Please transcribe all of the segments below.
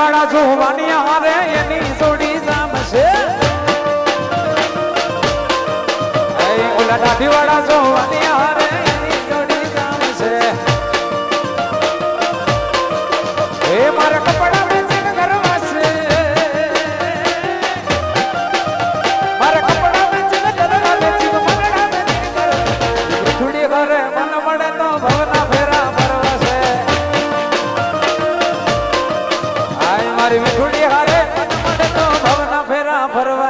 વાળા જોવાની આવે એની જોડી સામશે ઓલા દાઢી વાળા જોવાની આવે.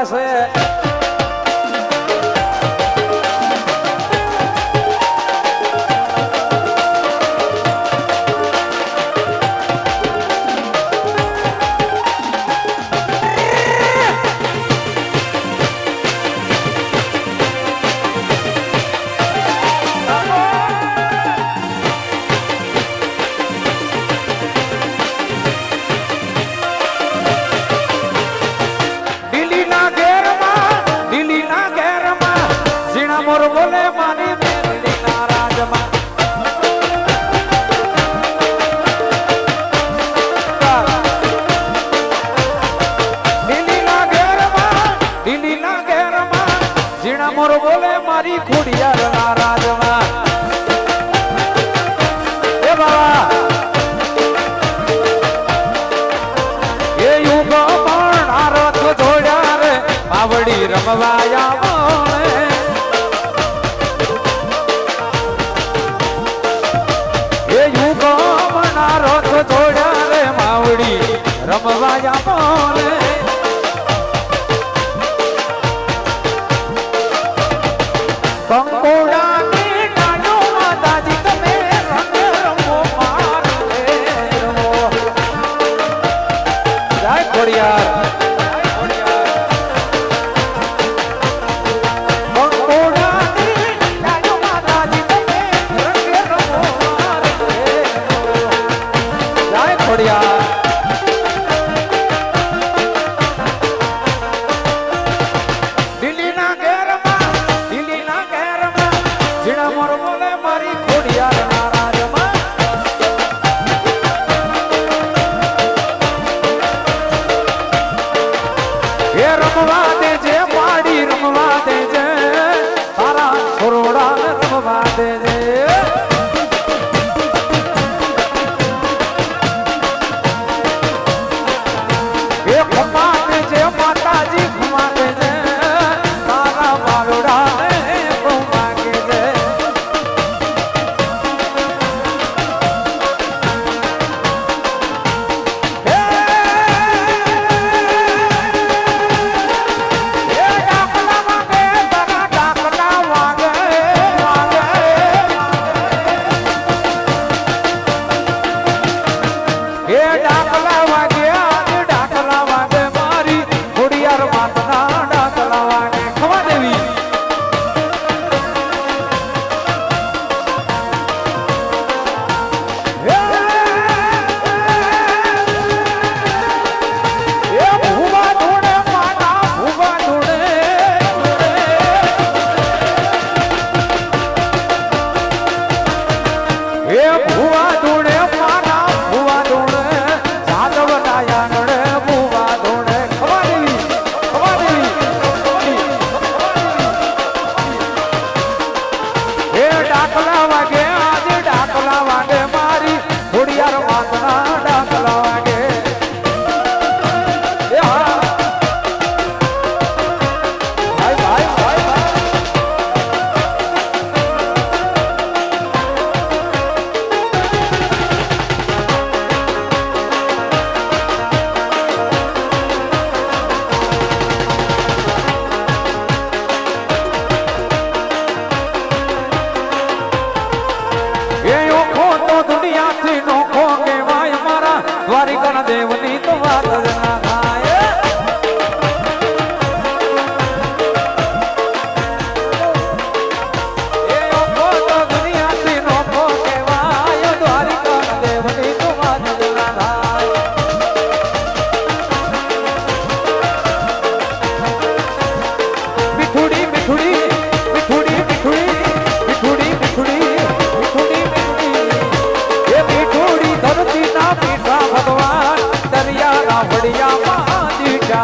છે. મોર બોલે મારી ખુડિયાર ના રાજવા એ બાબા. એ યુગ પણ આરથ જોડ્યા રે આવડી રમવાયા એ યુગ પણ આરથ જોડ્યા રે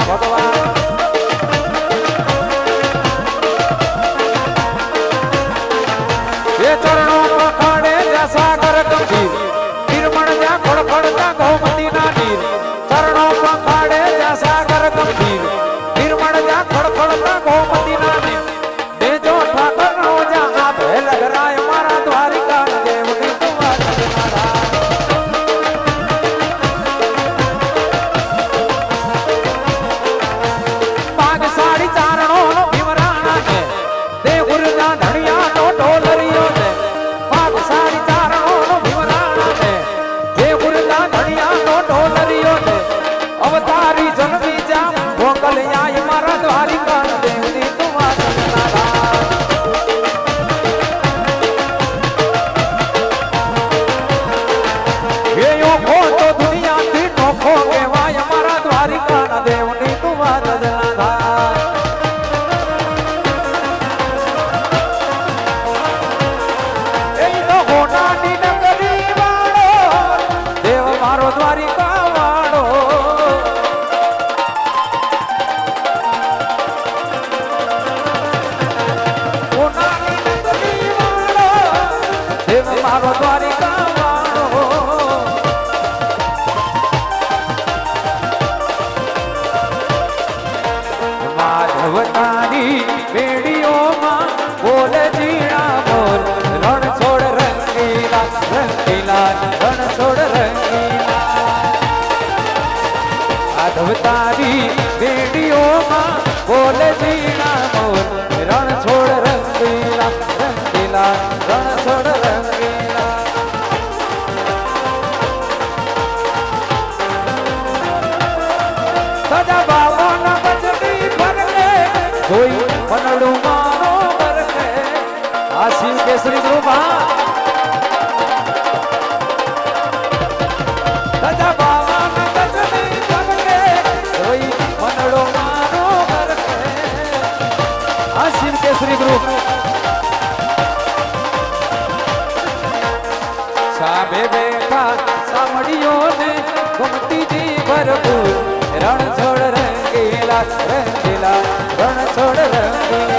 ભગવાન. તારી વેડીઓમાં બોલ જીણા બોલ રણ છોડ રંગીલા રંગીલા રણ છોડ રંગીલા. આધવ તારી વેડીઓમાં બોલ જીણા બોલ રણ છોડ રંગીલા રંગીલા Yeah.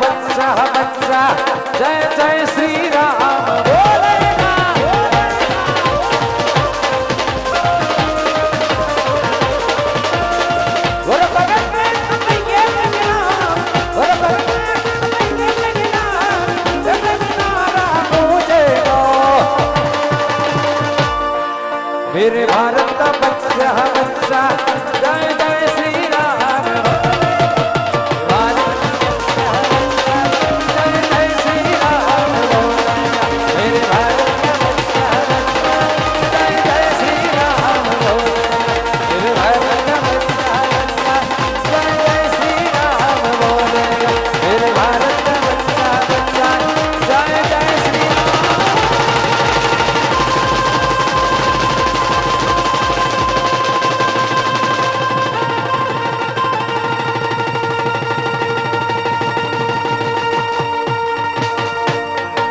બચ્ચા બચ્ચા જય જય શ્રી